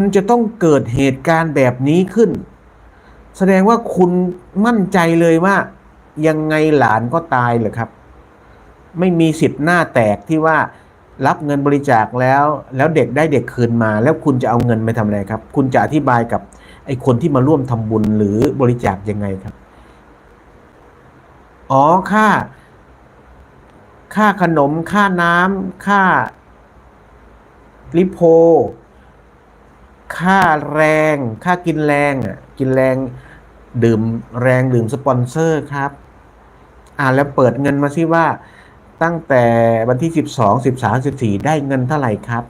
มันจะต้องเกิดเหตุการณ์แบบนี้ขึ้น แสดงว่าคุณมั่นใจเลยว่า ยังไงหลานก็ตายเหรอครับ ไม่มีสิทธิ์หน้าแตกที่ว่ารับเงินบริจาคแล้ว แล้วเด็กได้เด็กคืนมา แล้วคุณจะเอาเงินไปทำอะไรครับ คุณจะอธิบายกับไอ้คนที่มาร่วมทำบุญหรือบริจาคยังไงครับ อ๋อค่า ค่าขนมค่าน้ำค่าลิโพ ค่าแรง ค่ากินแรงอะกินแรงดื่มแรงดื่มสปอนเซอร์ครับ อ่าแล้วเปิดเงินมาสิว่า ตั้งแต่วันที่สิบสองสิบสามสิบสี่ได้เงินเท่าไหร่ครับ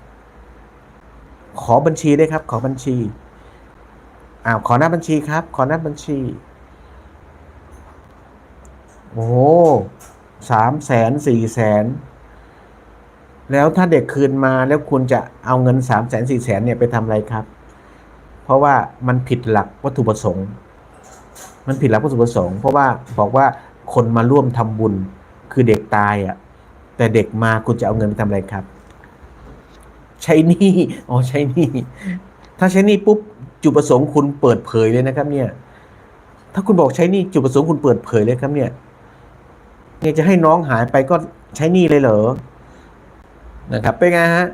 ขอบัญชีได้ครับ ขอบัญชีอ้าขอหน้าบัญชีครับ ขอหน้าบัญชี โอ้สามแสนสี่แสน แล้วถ้าเด็กคืนมาแล้วคุณจะเอาเงินสามแสนสี่แสนเนี่ยไปทำอะไรครับ เพราะว่ามันผิดหลักวัตถุประสงค์ มันผิดหลักวัตถุประสงค์ เพราะว่าบอกว่าคนมาร่วมทำบุญคือเด็กตายอะแต่เด็กมาคุณจะเอาเงินไปทำอะไรครับ ใช้หนี้อ๋อใช้หนี้ถ้าใช้หนี้ปุ๊บจุดประสงค์คุณเปิดเผยเลยนะครับ เนี่ย ถ้าคุณบอกใช้หนี้จุดประสงค์คุณเปิดเผยเลยครับ เนี่ยเนี่ยจะให้น้องหายไปก็ใช้หนี้เลยเหรอ นะครับเป็นไงฮะ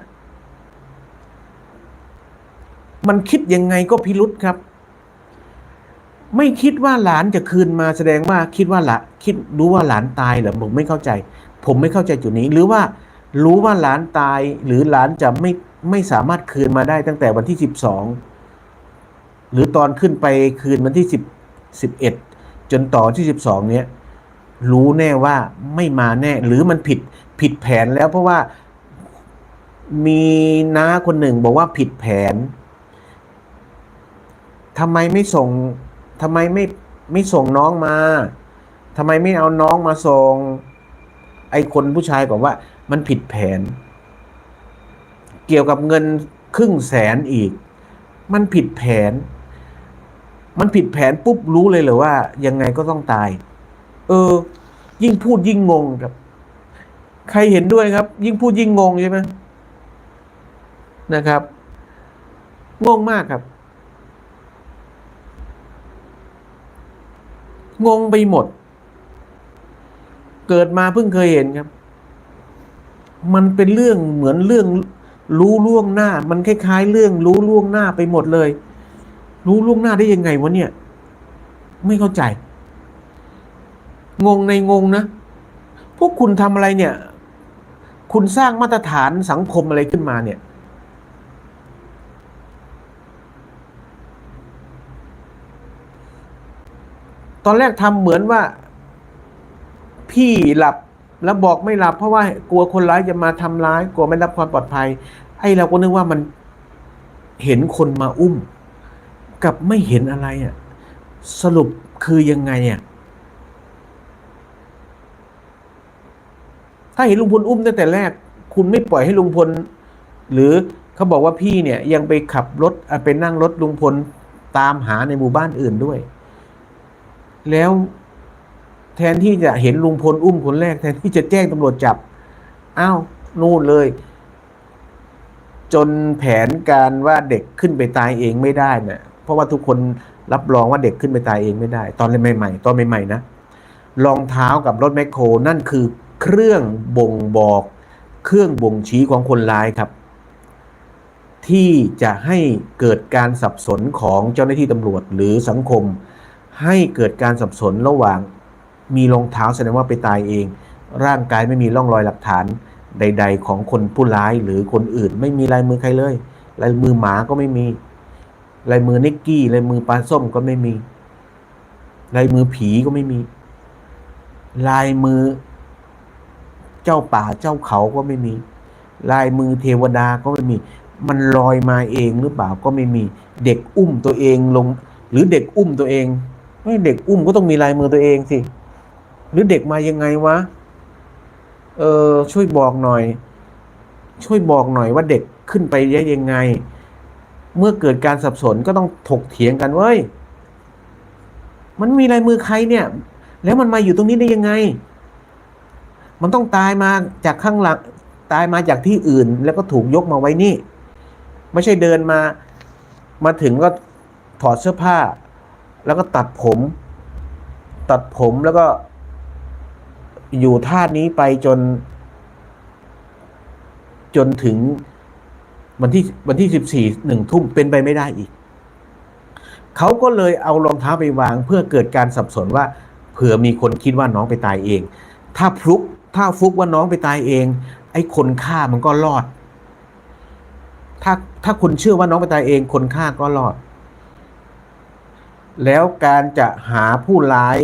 มันคิดยังไงก็พิรุษครับ ไม่คิดว่าหลานจะคืนมาแสดงว่าคิดว่าละคิดรู้ว่าหลานตายเหรอผมไม่เข้าใจ ผมไม่เข้าใจจุดนี้ หรือว่ารู้ว่าหลานตายหรือหลานจะไม่ไม่สามารถคืนมาได้ตั้งแต่วันที่สิบสองหรือตอนขึ้นไปคืนวันที่สิบสิบเอ็ดจนต่อที่สิบสองเนี้ยรู้แน่ว่าไม่มาแน่ หรือมันผิดผิดแผนแล้วเพราะว่า มีน้าคนหนึ่งบอกว่าผิดแผนทำไมไม่ส่งทำไมไม่ไม่ส่งน้องมาทำไมไม่เอาน้องมาส่ง ไอ้คนผู้ชายบอกว่า มันผิดแผน เกี่ยวกับเงินครึ่งแสนอีก มันผิดแผน มันผิดแผนปุ๊บรู้เลยเหรอว่า ยังไงก็ต้องตาย เออ ยิ่งพูดยิ่งงงครับ ใครเห็นด้วยครับ ยิ่งพูดยิ่งงงใช่ไหม นะครับงงมากครับ งงไปหมด เกิดมาเพิ่งเคยเห็นครับ มันเป็นเรื่องเหมือนเรื่องรู้ล่วงหน้า มันคล้ายๆ เรื่องรู้ล่วงหน้าไปหมดเลย รู้ล่วงหน้าได้ยังไงวะเนี่ย ไม่เข้าใจ งงในงงนะ พวกคุณทำอะไรเนี่ย คุณสร้างมาตรฐานสังคมอะไรขึ้นมาเนี่ย ตอนแรกทำเหมือนว่า พี่หลับแล้วบอกไม่หลับเพราะว่ากลัวคนร้ายจะมาทำร้าย กลัวไม่รับความปลอดภัย ไอ้เราก็นึกว่ามันเห็นคนมาอุ้ม กับไม่เห็นอะไรอะ สรุปคือยังไงอะถ้าเห็นลุงพลอุ้มตั้งแต่แรก คุณไม่ปล่อยให้ลุงพล หรือเขาบอกว่าพี่เนี่ยยังไปขับรถอะไปนั่งรถลุงพลตามหาในหมู่บ้านอื่นด้วย แล้วแทนที่จะเห็นลุงพลอุ้มคนแรก แทนที่จะแจ้งตำรวจจับ อ้าวนู่นเลย จนแผนการว่าเด็กขึ้นไปตายเองไม่ได้เนะ่ะเพราะว่าทุกคนรับรองว่าเด็กขึ้นไปตายเองไม่ได้ ตอนใหม่ๆตอนใหม่ๆนะรองเท้ากับรถแมคโครนั่นคือเครื่องบ่งบอก เครื่องบ่งชี้ของคนร้ายครับ ที่จะให้เกิดการสับสนของเจ้าหน้าที่ตำรวจหรือสังคม ให้เกิดการสับสนระหว่างมีรองเท้าแสดงว่าไปตายเอง ร่างกายไม่มีร่องรอยหลักฐานใด ๆ ของคนผู้ร้ายหรือคนอื่น ไม่มีลายมือใครเลยลายมือหมาก็ไม่มีลายมือนิกกี้ลายมือปลาส้มก็ไม่มีลายมือผีก็ไม่มี ลายมือ เจ้าป่าเจ้าเขาก็ไม่มี ลายมือเทวดาก็ไม่มี มันลอยมาเองหรือเปล่าก็ไม่มี เด็กอุ้มตัวเองลง หรือเด็กอุ้มตัวเอง ไม่เด็กอุ้มก็ต้องมีลายมือตัวเองสิ หรือเด็กมายังไงวะ เออช่วยบอกหน่อย ช่วยบอกหน่อยว่าเด็กขึ้นไปได้ยังไง เมื่อเกิดการสับสนก็ต้องถกเถียงกันเว้ย มันมีลายมือใครเนี่ย แล้วมันมาอยู่ตรงนี้ได้ยังไง มันต้องตายมาจากข้างหลังตายมาจากที่อื่น แล้วก็ถูกยกมาไว้นี่ ไม่ใช่เดินมา มาถึงก็ถอดเสื้อผ้า แล้วก็ตัดผม ตัดผมแล้วก็ อยู่ท่านี้ไปจน จนถึงวันที่วันที่สิบสี่หนึ่งทุ่มเป็นไปไม่ได้อีก เขาก็เลยเอารองเท้าไปวาง เพื่อเกิดการสับสนว่า เผื่อมีคนคิดว่าน้องไปตายเอง ถ้าฟลุกถ้าฟุกว่าน้องไปตายเอง ไอ้คนฆ่ามันก็รอด ถ้าถ้าคุณเชื่อว่าน้องไปตายเอง คนฆ่าก็รอด แล้วการจะหาผู้ร้าย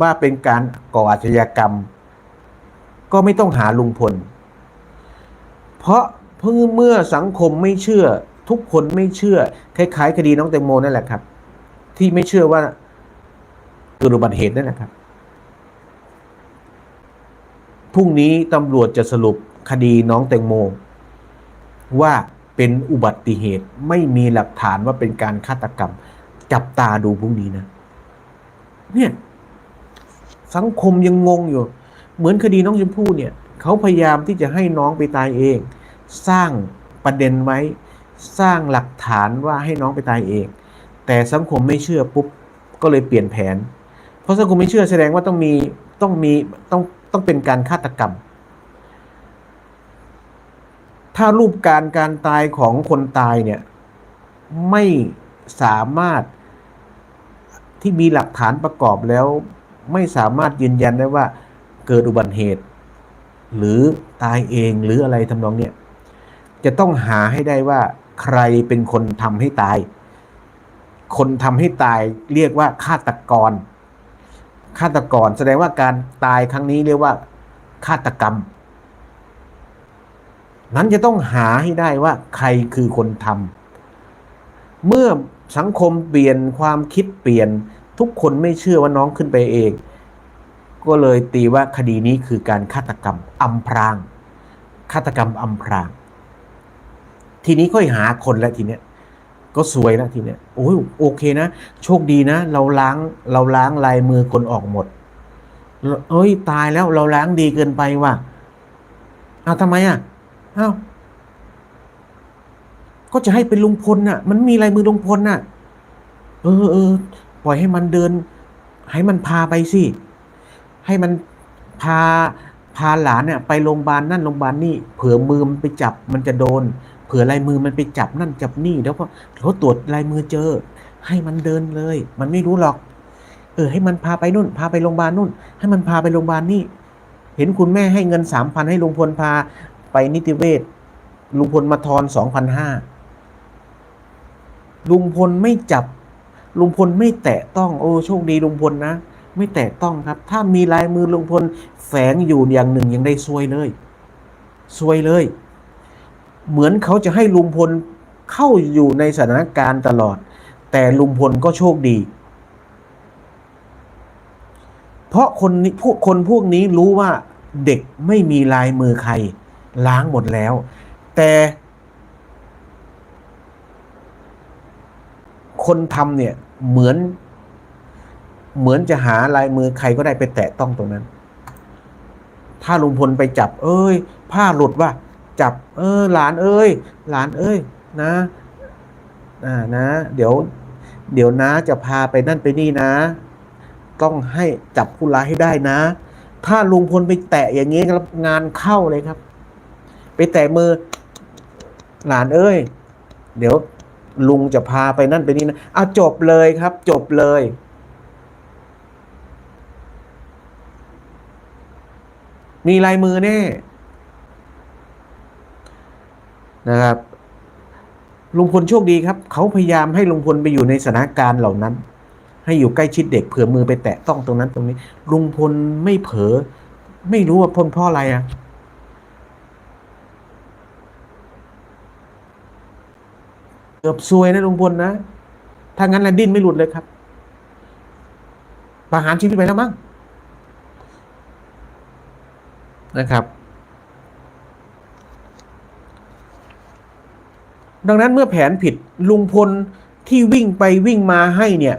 ว่าเป็นการก่ออาชญากรรม ก็ไม่ต้องหาลุงพล เพราะเพิ่งเมื่อสังคมไม่เชื่อ ทุกคนไม่เชื่อ คล้ายๆ คดีน้องแตงโมนั่นแหละครับ ที่ไม่เชื่อว่าเกิดอุบัติเหตุนั่นแหละครับพรุ่งนี้ตำรวจจะสรุปคดีน้องแตงโม ว่าเป็นอุบัติเหตุไม่มีหลักฐานว่าเป็นการฆาตกรรม จับตาดูพรุ่งนี้นะ เนี่ย สังคมยังงงอยู่ เหมือนคดีน้องชมพู่เนี่ย เขาพยายามที่จะให้น้องไปตายเอง สร้างประเด็นไว้ สร้างหลักฐานว่าให้น้องไปตายเอง แต่สังคมไม่เชื่อปุ๊บ ก็เลยเปลี่ยนแผน เพราะสังคมไม่เชื่อแสดงว่าต้องมีต้องมีต้องต้องเป็นการฆาตกรรม ถ้ารูปการการตายของคนตายเนี่ยไม่สามารถ ที่มีหลักฐานประกอบแล้ว ไม่สามารถยืนยันได้ว่าเกิดอุบัติเหตุ หรือตายเองหรืออะไรทำนองเนี้ยจะต้องหาให้ได้ว่าใครเป็นคนทำให้ตาย คนทำให้ตายเรียกว่าฆาตกร ฆาตกรแสดงว่าการตายครั้งนี้เรียกว่าฆาตกรรม นั้นจะต้องหาให้ได้ว่าใครคือคนทำเมื่อ สังคมเปลี่ยนความคิดเปลี่ยน ทุกคนไม่เชื่อว่าน้องขึ้นไปเอง ก็เลยตีว่าคดีนี้คือการฆาตกรรมอำพราง ฆาตกรรมอำพราง ทีนี้ค่อยหาคนแล้วทีเนี้ยก็สวยแล้วทีเนี้ยโอ้ยโอเคนะ โชคดีนะ เราล้างเราล้างลายมือคนออกหมด เอ้ยตายแล้วเราล้างดีเกินไปว่ะอ้าวทำไมอะอ้าว ก็จะให้เป็นลุงพลน่ะ มันมีลายมือลุงพลน่ะ เออเออปล่อยให้มันเดิน ให้มันพาไปสิ ให้มันพาพาหลานเนี่ยไปโรงพยาบาลนั่นโรงพยาบาลนี่ เผื่อมือมันไปจับมันจะโดน เผื่อลายมือมันไปจับนั่นจับนี่แล้วก็เขาตรวจลายมือเจอ ให้มันเดินเลย มันไม่รู้หรอก เออ ให้มันพาไปนู่น พาไปโรงพยาบาลนู่น ให้มันพาไปโรงพยาบาลนี่ เห็นคุณแม่ให้เงินสามพันให้ลุงพลพาไปนิติเวชลุงพลมาทอนสองพันห้า ลุงพลไม่จับ ลุงพลไม่แตะต้อง โอ้โชคดีลุงพลนะ ไม่แตะต้องครับ ถ้ามีลายมือลุงพลแฝงอยู่อย่างหนึ่งยังได้ซวยเลยซวยเลย เหมือนเขาจะให้ลุงพลเข้าอยู่ในสถานการณ์ตลอด แต่ลุงพลก็โชคดี เพราะคนนี้พวกคนพวกนี้รู้ว่าเด็กไม่มีลายมือใครล้างหมดแล้ว แต่ คนทำเนี่ยเหมือน เหมือนจะหาลายมือใครก็ได้ไปแตะต้องตรงนั้น ถ้าลุงพลไปจับ เอ้ย ผ้าหลุดว่า จับ เออ หลานเอ้ย หลานเอ้ย นะอ่านะ เดี๋ยว เดี๋ยวนะจะพาไปนั่นไปนี่นะ ต้องให้จับผู้ร้ายให้ได้นะ ถ้าลุงพลไปแตะอย่างนี้ครับงานเข้าเลยครับ ไปแตะมือ หลานเอ้ย เดี๋ยว ลุงจะพาไปนั่นไปนี่นะเอาจบเลยครับ จบเลย มีลายมือแน่นะครับลุงพลโชคดีครับ เขาพยายามให้ลุงพลไปอยู่ในสถานการณ์เหล่านั้น ให้อยู่ใกล้ชิดเด็กเผื่อมือไปแตะต้องตรงนั้นตรงนี้ ลุงพลไม่เผลอไม่รู้ว่าพลเพราะอะไรอะ กือบซวยนะลุงพลนะ ถ้างั้นแลนดิ้นไม่หลุดเลยครับ ประหารชีวิตไปแล้วมั้งนะครับ ดังนั้นเมื่อแผนผิดลุงพลที่วิ่งไปวิ่งมาให้เนี่ย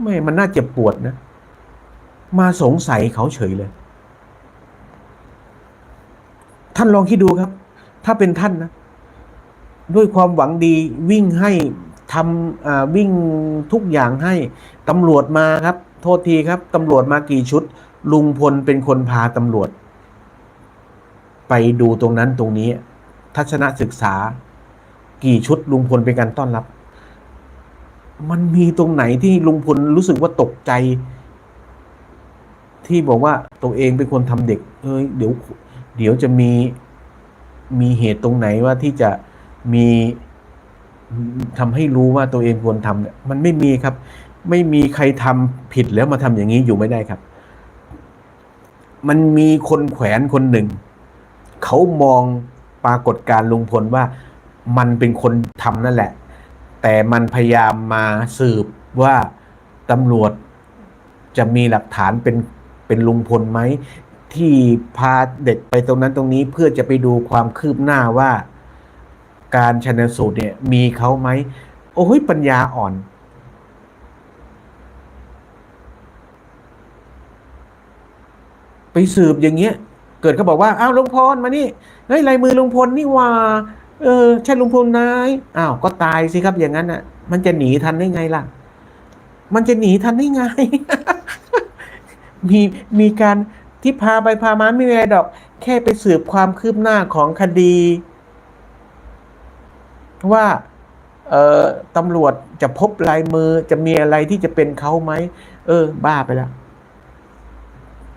ไม่มันน่าเจ็บปวดนะ มาสงสัยเขาเฉยเลย ท่านลองคิดดูครับ ถ้าเป็นท่านนะ ด้วยความหวังดีวิ่งให้ทำวิ่งทุกอย่างให้ตำรวจมาครับ โทษทีครับตำรวจมากี่ชุด ลุงพลเป็นคนพาตำรวจ ไปดูตรงนั้นตรงนี้ ทัศนศึกษา กี่ชุดลุงพลเป็นการต้อนรับ มันมีตรงไหนที่ลุงพลรู้สึกว่าตกใจ ที่บอกว่าตัวเองเป็นคนทำเด็ก เอ้ยเดี๋ยว เดี๋ยวจะมีมีเหตุตรงไหนว่าที่จะ มีทำให้รู้ว่าตัวเองควรทำเนี่ยมันไม่มีครับ ไม่มีใครทำผิดแล้วมาทำอย่างนี้อยู่ไม่ได้ครับ มันมีคนแขวนคนหนึ่ง เขามองปรากฏการลุงพลว่ามันเป็นคนทำนั่นแหละ แต่มันพยายามมาสืบว่าตำรวจจะมีหลักฐานเป็นเป็นลุงพลไหมที่พาเด็กไปตรงนั้นตรงนี้เพื่อจะไปดูความคืบหน้าว่า การชนสูตรเนี่ย มีเขาไหมโอ้ยปัญญาอ่อน ไปสืบอย่างเงี้ย เกิดเขาบอกว่าอ้าวลุงพลมานี่เฮ้ยลายมือลุงพลนี่ว่า เออ ใช่ลุงพลนายอ้าวก็ตายสิครับอย่างนั้นอะ มันจะหนีทันได้ไงล่ะ มันจะหนีทันได้ไง มีมีการที่พาไปพามาไม่มีอะไรดอก แค่ไปสืบความคืบหน้าของคดี ว่าเออตำรวจจะพบลายมือจะมีอะไรที่จะเป็นเขาไหมเออ บ้าไปแล้ว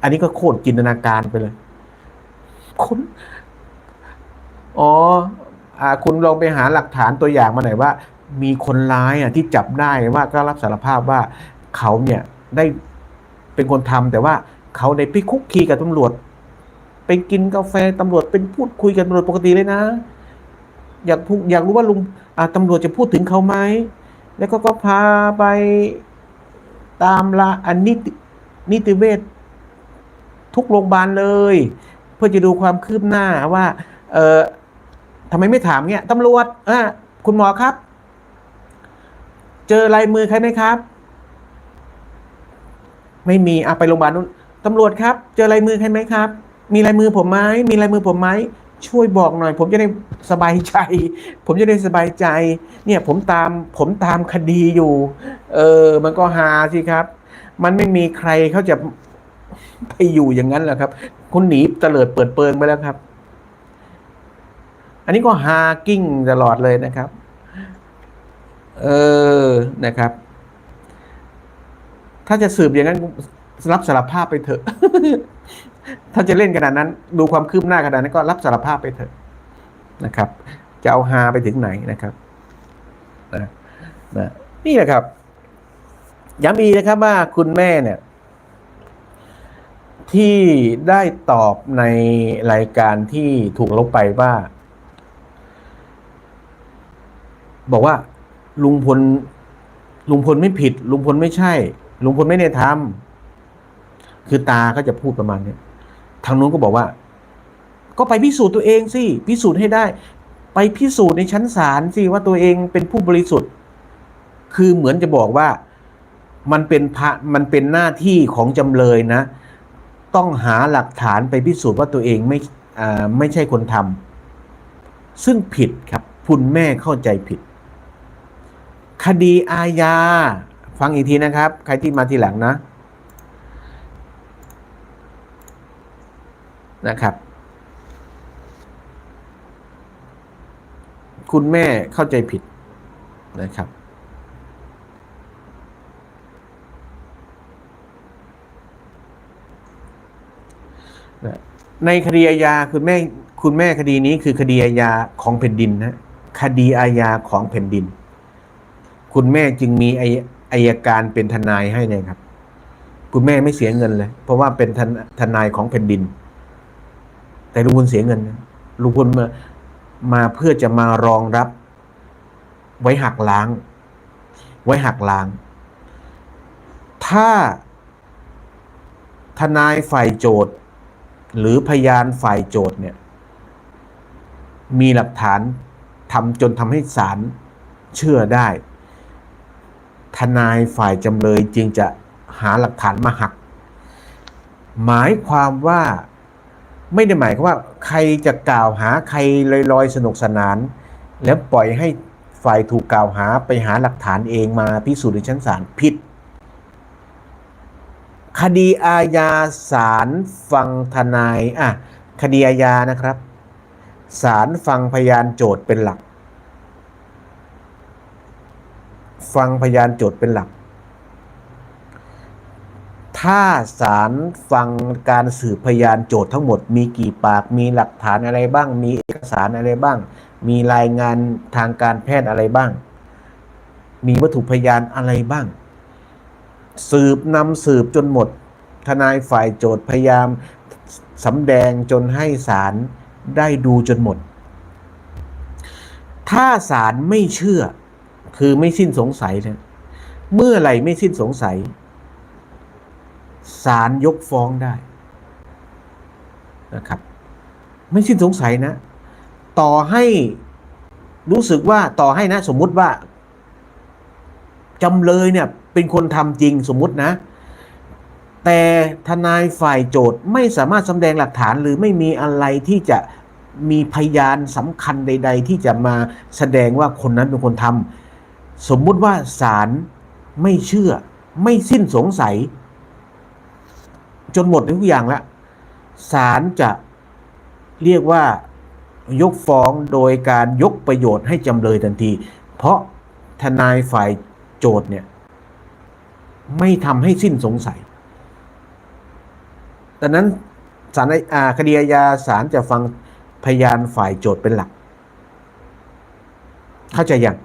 อันนี้ก็โคตรจินตนาการไปเลยคุณอ๋ออาคุณลองไปหาหลักฐานตัวอย่างมาหน่อยว่า มีคนร้ายอะที่จับได้ว่าก็รับสารภาพว่าเขาเนี่ยได้เป็นคนทำแต่ว่าเขาได้ไปคุกคีกับตำรวจ ไปกินกาแฟตำรวจเป็นพูดคุยกับตำรวจปกติเลยนะ อยากอยากรู้ว่าลุงตำรวจจะพูดถึงเขาไหม แล้วก็ก็พาไปตามละอันนิตินิติเวชทุกโรงพยาบาลเลย เพื่อจะดูความคืบหน้าว่า เออทำไมไม่ถามเงี้ยตำรวจอ่าคุณหมอครับ เจอลายมือใครไหมครับ ไม่มีอะไปโรงพยาบาลนู้นตำรวจครับ เจอลายมือใครไหมครับ มีลายมือผมไหมมีลายมือผมไหม ช่วยบอกหน่อย ผมจะได้สบายใจ ผมจะได้สบายใจ เนี่ยผมตามผมตามคดีอยู่ เออ มันก็หาสิครับ มันไม่มีใครเขาจะไปอยู่อย่างนั้นแหละครับ คุณหนีเตลิดเปิดเปิงไปแล้วครับ อันนี้ก็ฮากิ้งตลอดเลยนะครับ เออนะครับ ถ้าจะสืบอย่างนั้นรับสารภาพไปเถอะ ถ้าจะเล่นขนาดนั้น ดูความคืบหน้าขนาดนั้นก็รับสารภาพไปเถอะนะครับ จะเอาฮาไปถึงไหนนะครับนะนะนี่แหละครับย้ำอีกนะครับว่าคุณแม่เนี่ย ที่ได้ตอบในรายการที่ถูกลบไปว่า บอกว่า ลุงพลลุงพลไม่ผิด ลุงพลไม่ใช่ ลุงพลไม่ได้ทำคือตาก็จะพูดประมาณนี้ ทางนู้นก็บอกว่า ก็ไปพิสูจน์ตัวเองสิพิสูจน์ให้ได้ ไปพิสูจน์ในชั้นศาลสิว่าตัวเองเป็นผู้บริสุทธิ์ คือเหมือนจะบอกว่ามันเป็นพระมันเป็นหน้าที่ของจำเลยนะ ต้องหาหลักฐานไปพิสูจน์ว่าตัวเองไม่ไม่ใช่คนทำซึ่งผิดครับคุณแม่เข้าใจผิด คดีอาญาฟังอีกทีนะครับ ใครที่มาทีหลังนะ นะครับ คุณแม่เข้าใจผิดนะครับ ในคดีอาญาคุณแม่คุณแม่คดีนี้คือคดีอาญาของแผ่นดินนะคดีอาญาของแผ่นดิน คุณแม่จึงมีอายอายการเป็นทนายให้เลยครับ คุณแม่ไม่เสียเงินเลย เพราะว่าเป็นทนายของแผ่นดิน แต่ลุงพลเสียเงินนะลุงพลมามาเพื่อจะมารองรับ ไว้หักล้าง ไว้หักล้าง ถ้าทนายฝ่ายโจทย์ หรือพยานฝ่ายโจทย์เนี่ย มีหลักฐานทำจนทำให้ศาลเชื่อได้ ทนายฝ่ายจำเลยจึงจะหาหลักฐานมาหัก หมายความว่า ไม่ได้หมายความว่าใครจะกล่าวหาใครลอยๆสนุกสนาน แล้วปล่อยให้ฝ่ายถูกกล่าวหาไปหาหลักฐานเองมาพิสูจน์ในชั้นศาลผิด คดีอาญาศาลฟังทนายอะคดีอาญานะครับศาลฟังพยานโจทย์เป็นหลัก ฟังพยานโจทย์เป็นหลัก ถ้าศาลฟังการสืบพยานโจทย์ทั้งหมด มีกี่ปากมีหลักฐานอะไรบ้าง มีเอกสารอะไรบ้าง มีรายงานทางการแพทย์อะไรบ้าง มีวัตถุพยานอะไรบ้าง สืบนำสืบจนหมด ทนายฝ่ายโจทย์พยายามสำแดงจนให้ศาลได้ดูจนหมด ถ้าศาลไม่เชื่อคือไม่สิ้นสงสัยเลยเมื่อไหร่ไม่สิ้นสงสัย ศาลยกฟ้องได้นะครับ ไม่สิ้นสงสัยนะ ต่อให้รู้สึกว่าต่อให้นะ สมมุติว่าจำเลยเนี่ยเป็นคนทำจริงสมมุตินะ แต่ทนายฝ่ายโจทย์ไม่สามารถสำแดงหลักฐานหรือไม่มีอะไรที่จะมีพยานสำคัญใด ๆ ที่จะมาแสดงว่าคนนั้นเป็นคนทำสมมุติว่าศาลไม่เชื่อไม่สิ้นสงสัย จนหมดทุกอย่างแล้วศาลจะเรียกว่ายกฟ้องโดยการยกประโยชน์ให้จำเลยทันที เพราะทนายฝ่ายโจทย์เนี่ย ไม่ทำให้สิ้นสงสัยดังนั้นศาลอาคดีอาญาศาลจะฟังพยานฝ่ายโจทย์เป็นหลัก เข้าใจยัง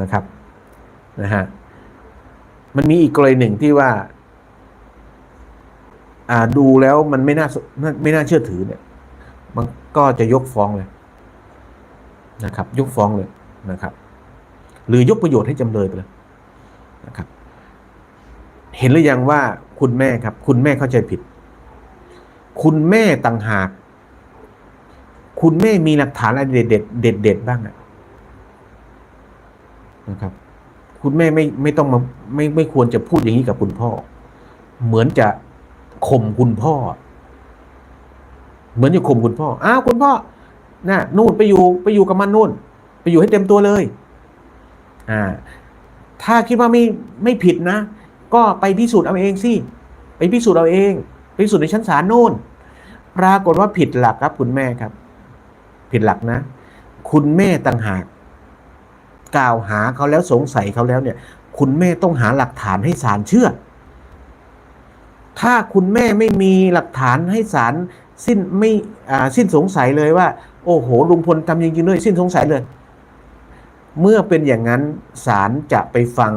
นะครับนะฮะมันมีอีกกรณีหนึ่งที่ว่า ดูแล้วมันไม่น่าไม่น่าเชื่อถือเนี่ย มันก็จะยกฟ้องเลยนะครับ ยกฟ้องเลยนะครับ หรือยกประโยชน์ให้จำเลยไปเลยนะครับ เห็นหรือยังว่าคุณแม่ครับ คุณแม่เข้าใจผิด คุณแม่ต่างหาก คุณแม่มีหลักฐานอะไรเด็ดเด็ดเด็ดเด็ดบ้างอะนะครับ คุณแม่ไม่ไม่ต้องมาไม่ไม่ควรจะพูดอย่างนี้กับคุณพ่อ เหมือนจะ ข่มคุณพ่อ เหมือนจะข่มคุณพ่อ อ้าวคุณพ่อน่ะนู่นไปอยู่ไปอยู่กับมันนู่น ไปอยู่ให้เต็มตัวเลย อ่า ถ้าคิดว่าไม่ไม่ผิดนะ ก็ไปพิสูจน์เอาเองสิไปพิสูจน์เอาเองไปพิสูจน์ในชั้นศาลนู่น ปรากฏว่าผิดหลักครับ คุณแม่ครับ ผิดหลักนะ คุณแม่ต่างหากกล่าวหาเขาแล้วสงสัยเขาแล้วเนี่ย คุณแม่ต้องหาหลักฐานให้ศาลเชื่อ ถ้าคุณแม่ไม่มีหลักฐานให้ศาลสิ้นไม่สิ้นสงสัยเลยว่า โอ้โหลุงพลทำจริงๆด้วยสิ้นสงสัยเลย เมื่อเป็นอย่างนั้นศาลจะไปฟัง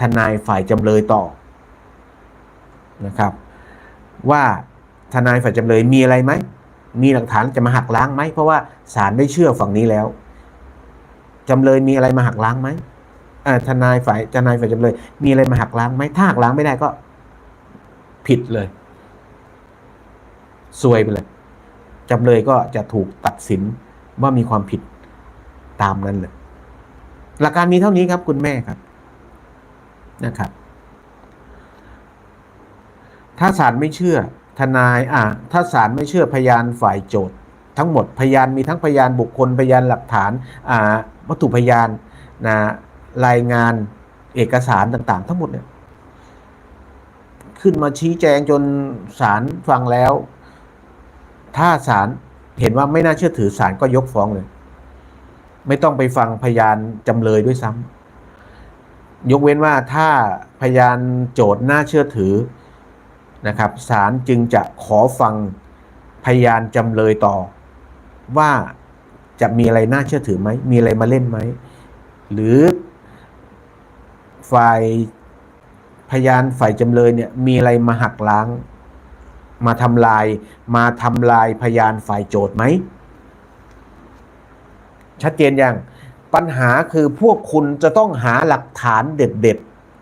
ทนายฝ่ายจำเลยต่อนะครับ ว่าทนายฝ่ายจำเลยมีอะไรไหมมีหลักฐานจะมาหักล้างไหมเพราะว่าศาลได้เชื่อฝั่งนี้แล้วจำเลยมีอะไรมาหักล้างไหมทนายฝ่ายทนายฝ่ายจำเลย มีอะไรมาหักล้างไหมถ้าหักล้างไม่ได้ก็ ผิดเลยซวยไปเลยจำเลยก็จะถูกตัดสินว่ามีความผิดตามนั้นเลยหลักการมีเท่านี้ครับคุณแม่ครับนะครับ ถ้าศาลไม่เชื่อทนายอ่าถ้าศาลไม่เชื่อพยานฝ่ายโจทย์ ทั้งหมดพยานมีทั้งพยานบุคคลพยานหลักฐานอ่าวัตถุพยานนะรายงานเอกสารต่าง ๆ ทั้งหมดเนี่ย ขึ้นมาชี้แจงจนศาลฟังแล้ว ถ้าศาลเห็นว่าไม่น่าเชื่อถือศาลก็ยกฟ้องเลย ไม่ต้องไปฟังพยานจำเลยด้วยซ้ำยกเว้นว่าถ้าพยานโจทย์น่าเชื่อถือนะครับศาลจึงจะขอฟังพยานจำเลยต่อ ว่าจะมีอะไรน่าเชื่อถือไหม มีอะไรมาเล่นไหม หรือฝ่าย พยานฝ่ายจำเลยเนี่ยมีอะไรมาหักล้าง มาทำลายมาทำลายพยานฝ่ายโจทย์ไหม ชัดเจนยังปัญหาคือพวกคุณจะต้องหาหลักฐานเด็ด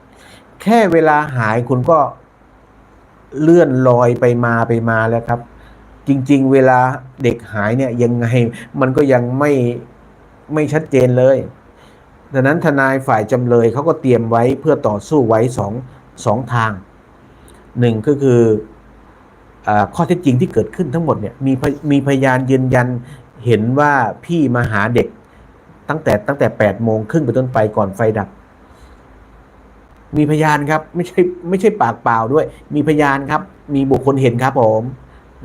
ๆ แค่เวลาหายคุณก็เลื่อนลอยไปมาไปมาแล้วครับ จริง ๆ เวลาเด็กหายเนี่ยยังไงมันก็ยังไม่ไม่ชัดเจนเลยดังนั้นทนายฝ่ายจำเลยเขาก็เตรียมไว้เพื่อต่อสู้ไว้สอง สองทางหนึ่งก็คืออข้อเท็จจริงที่เกิดขึ้นทั้งหมดเนี่ยมีมีพยานยืนยันเห็นว่าพี่มาหาเด็กตั้งแต่ตั้งแต่แปดโมงครึ่งไปต้นไปก่อนไฟดับ มีพยานครับ ไม่ใช่ไม่ใช่ปากเปล่าด้วย มีพยานครับ มีบุคคลเห็นครับผม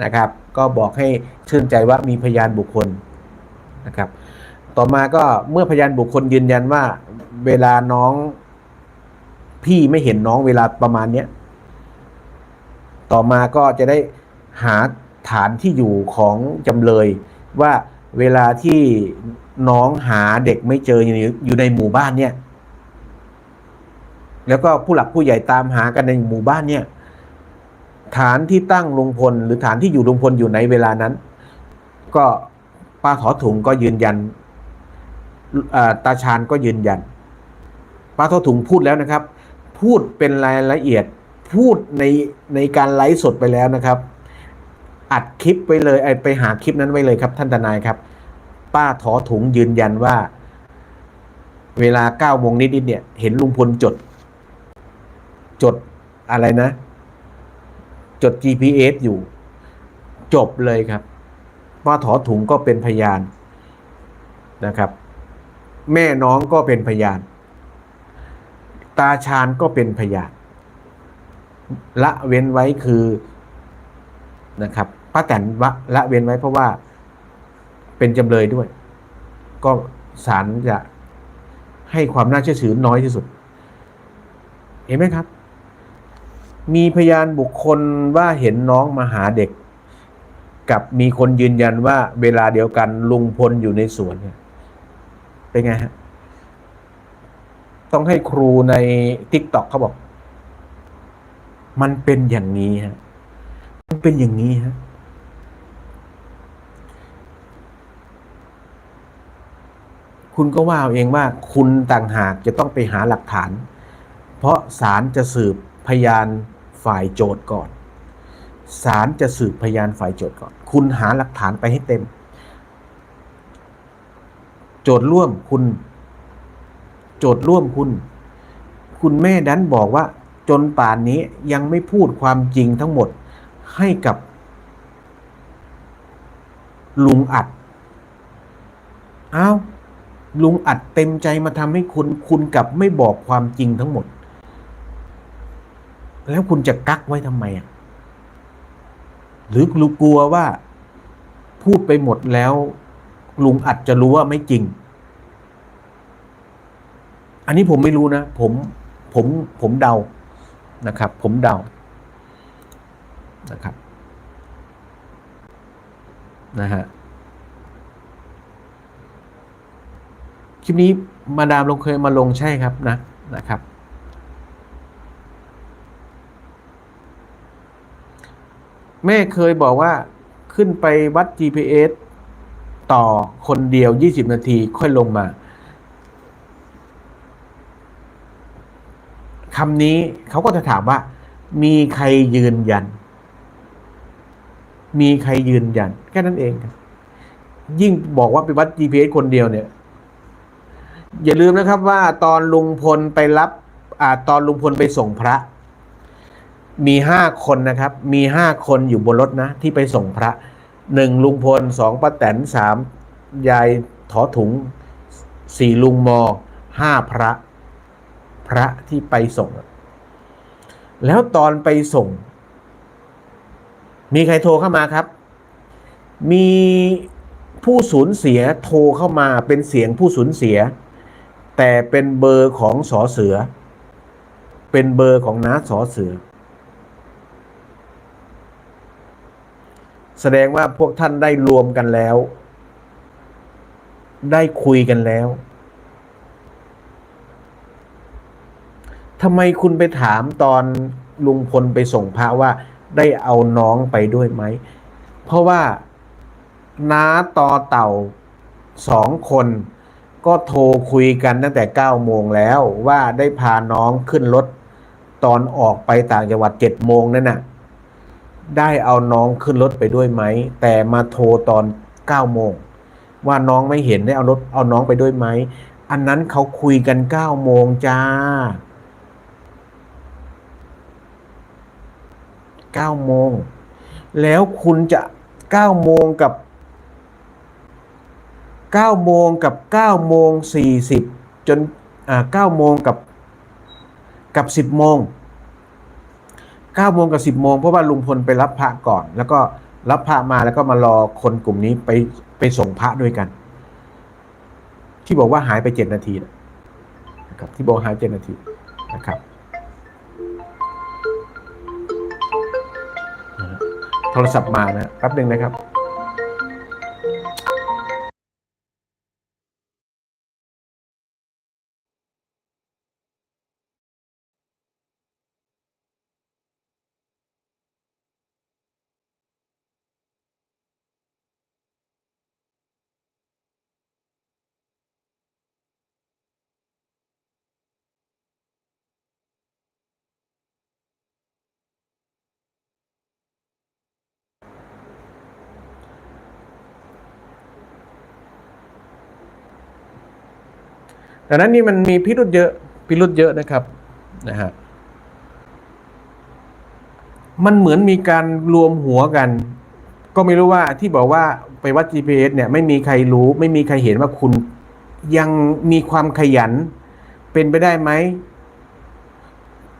นะครับ ก็บอกให้ชื่นใจว่ามีพยานบุคคลนะครับ ต่อมาก็เมื่อพยานบุคคลยืนยันว่าเวลาน้อง พี่ไม่เห็นน้องเวลาประมาณเนี้ยต่อมาก็จะได้หาฐานที่อยู่ของจำเลย ว่าเวลาที่น้องหาเด็กไม่เจออยู่ในอยู่ในหมู่บ้านเนี่ย แล้วก็ผู้หลักผู้ใหญ่ตามหากันในหมู่บ้านเนี่ย ฐานที่ตั้งลุงพล หรือฐานที่อยู่ลุงพลอยู่ในเวลานั้น ก็ป้าถอถุงก็ยืนยันตาชาญก็ยืนยันป้าถอถุงพูดแล้วนะครับ พูดเป็นรายละเอียดพูดในในการไลฟ์สดไปแล้วนะครับ อัดคลิปไปเลยไปหาคลิปนั้นไว้เลยครับ ท่านทนายครับ ป้าถอถุงยืนยันว่า เวลาเก้าโมงนิดๆเนี่ย เห็นลุงพลจด จดอะไรนะ จด GPS อยู่ จบเลยครับ ป้าถอถุงก็เป็นพยานนะครับ แม่น้องก็เป็นพยาน ตาชาญก็เป็นพยานละเว้นไว้คือนะครับป้าแตนวะละเว้นไว้เพราะว่าเป็นจำเลยด้วย ก็ศาลจะให้ความน่าเชื่อถือน้อยที่สุด เห็นไหมครับ มีพยานบุคคลว่าเห็นน้องมาหาเด็ก กับมีคนยืนยันว่าเวลาเดียวกันลุงพลอยู่ในสวนเนี่ยเป็นไงฮะ ต้องให้ครูใน t ิ k t o k เขาบอก มันเป็นอย่างนี้ฮะมันเป็นอย่างนี้ฮะคุณก็ว่าเอาเองว่าคุณต่างหากจะต้องไปหาหลักฐาน เพราะศาลจะสืบพยานฝ่ายโจทย์ก่อนศาลจะสืบพยานฝ่ายโจทย์ก่อน คุณหาหลักฐานไปให้เต็ม โจทย์ร่วมคุณ โจทย์ร่วมคุณ คุณแม่ดันบอกว่า จนป่านนี้ยังไม่พูดความจริงทั้งหมดให้กับ ลุงอัดอ้าวลุงอัดเต็มใจมาทำให้คุณ คุณกลับไม่บอกความจริงทั้งหมด แล้วคุณจะกักไว้ทำไมอะหรือลุงกลัวว่า พูดไปหมดแล้ว ลุงอัดจะรู้ว่าไม่จริง อันนี้ผมไม่รู้นะ ผมผมผมเดานะครับ ผมเดานะครับนะฮะคลิปนี้มาดามลงเคยมาลงใช่ครับนะนะครับ แม่เคยบอกว่าขึ้นไปวัด GPS ต่อคนเดียว 20 นาทีค่อยลงมา คำนี้เขาก็จะถามว่า มีใครยืนยัน มีใครยืนยัน แค่นั้นเองครับยิ่งบอกว่าไปวัด GPS คนเดียวเนี่ย อย่าลืมนะครับว่าตอนลุงพลไปรับอ่าตอนลุงพลไปส่งพระ มีห้าคนนะครับ มีห้าคนอยู่บนรถนะ ที่ไปส่งพระหนึ่งลุงพลสองป้าแตนสามยายถอถุงสี่ลุงมอห้าพระ พระที่ไปส่ง แล้วตอนไปส่ง มีใครโทรเข้ามาครับ มีผู้สูญเสียโทรเข้ามาเป็นเสียงผู้สูญเสีย แต่เป็นเบอร์ของสอเสือ เป็นเบอร์ของน้าสอเสือ แสดงว่าพวกท่านได้รวมกันแล้ว ได้คุยกันแล้ว ทำไมคุณไปถามตอนลุงพลไปส่งพระว่าได้เอาน้องไปด้วยไหม เพราะว่าน้าต่อเต่าสองคนก็โทรคุยกันตั้งแต่เก้าโมงแล้วว่าได้พาน้องขึ้นรถตอนออกไปต่างจังหวัดเจ็ดโมงนั่นน่ะ ได้เอาน้องขึ้นรถไปด้วยไหม แต่มาโทรตอนเก้าโมงว่าน้องไม่เห็นได้เอารถเอาน้องไปด้วยไหม อันนั้นเขาคุยกันเก้าโมงจ้า เก้าโมง แล้วคุณจะเก้าโมงกับ 9 โมงกับ9โมง40 จนอ่า9โมงกับกับ 10 โมง 9 โมงกับ 10 โมง เพราะว่าลุงพลไปรับพระก่อน แล้วก็รับพระมาแล้วก็มารอคนกลุ่มนี้ไปไปส่งพระด้วยกัน ที่บอกว่าหายไป 7 นาทีนะครับที่บอกหาย 7 นาทีนะครับ โทรศัพท์มานะแป๊บหนึ่งนะครับ ดังนั้นนี่มันมีพิรุษเยอะพิรุษเยอะนะครับนะฮะมันเหมือนมีการรวมหัวกัน ก็ไม่รู้ว่าที่บอกว่าไปวัด GPS เนี่ยไม่มีใครรู้ ไม่มีใครเห็นว่าคุณยังมีความขยัน เป็นไปได้ไหม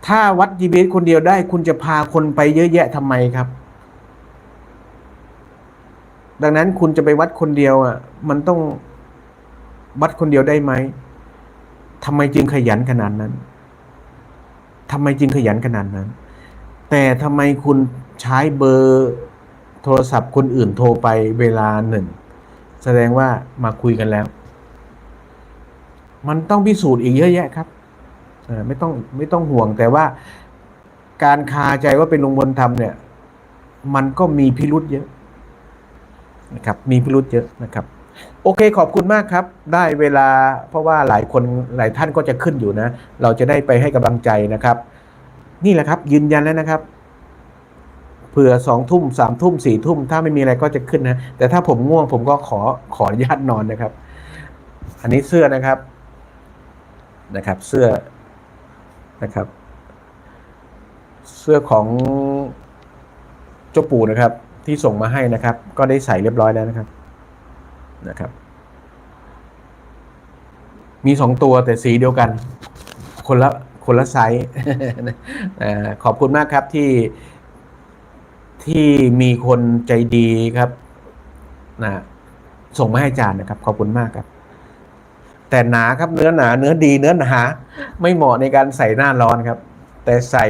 ถ้าวัด GPS คนเดียวได้ คุณจะพาคนไปเยอะแยะทำไมครับ ดังนั้นคุณจะไปวัดคนเดียวอะ มันต้องวัดคนเดียวได้ไหม ทำไมจึงขยันขนาดนั้นทำไมจึงขยันขนาดนั้น แต่ทำไมคุณใช้เบอร์โทรศัพท์คนอื่นโทรไปเวลาหนึ่ง แสดงว่ามาคุยกันแล้ว มันต้องพิสูจน์อีกเยอะแยะครับไม่ต้องไม่ต้องห่วงแต่ว่าการคาใจว่าเป็นลุงพลทำเนี่ย มันก็มีพิรุษเยอะนะครับ มีพิรุษเยอะนะครับ โอเคขอบคุณมากครับ ได้เวลาเพราะว่าหลายคนหลายท่านก็จะขึ้นอยู่นะ เราจะได้ไปให้กำลังใจนะครับ นี่แหละครับ ยืนยันแล้วนะครับเผื่อสองทุ่มสามทุ่มสี่ทุ่มถ้าไม่มีอะไรก็จะขึ้นนะ แต่ถ้าผมง่วงผมก็ขอขออนุญาตนอนนะครับ อันนี้เสื้อนะครับนะครับ เสื้อนะครับ เสื้อของเจ้าปู่นะครับ ที่ส่งมาให้นะครับ ก็ได้ใส่เรียบร้อยแล้วนะครับ นะครับ มีสองตัวแต่สีเดียวกัน คนละคนละไซส์ขอบคุณมากครับที่ที่มีคนใจดีครับนะส่งมาให้อาจารย์นะครับ ขอบคุณมากครับ แต่หนาครับเนื้อหนา เนื้อดีเนื้อหนา ไม่เหมาะในการใส่หน้าร้อนครับ แต่ใส่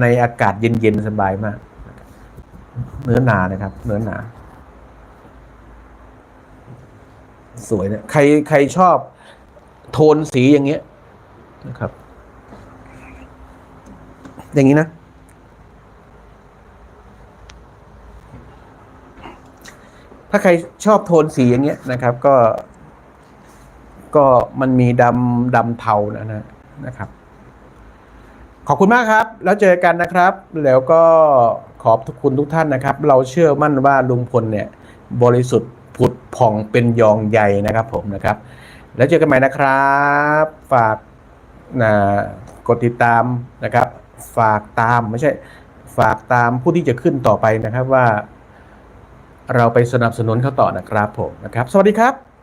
ในอากาศเย็นๆสบายมาก เนื้อหนานะครับ เนื้อหนา สวยเนี่ยใครใครชอบโทนสีอย่างเงี้ยนะครับ อย่างนี้นะ ถ้าใครชอบโทนสีอย่างเงี้ยนะครับ ก็ ก็มันมีดำดำเทานะนะนะครับ ขอบคุณมากครับ แล้วเจอกันนะครับ แล้วก็ขอบทุกคุณทุกท่านนะครับ เราเชื่อมั่นว่าลุงพลเนี่ย บริสุทธิ์ ผุดผ่องเป็นยองใหญ่นะครับผมนะครับ แล้วเจอกันใหม่นะครับ ฝากนะกดติดตามนะครับ ฝากตามไม่ใช่ฝากตามผู้ที่จะขึ้นต่อไปนะครับว่า เราไปสนับสนุนเขาต่อนะครับผมนะครับ สวัสดีครับ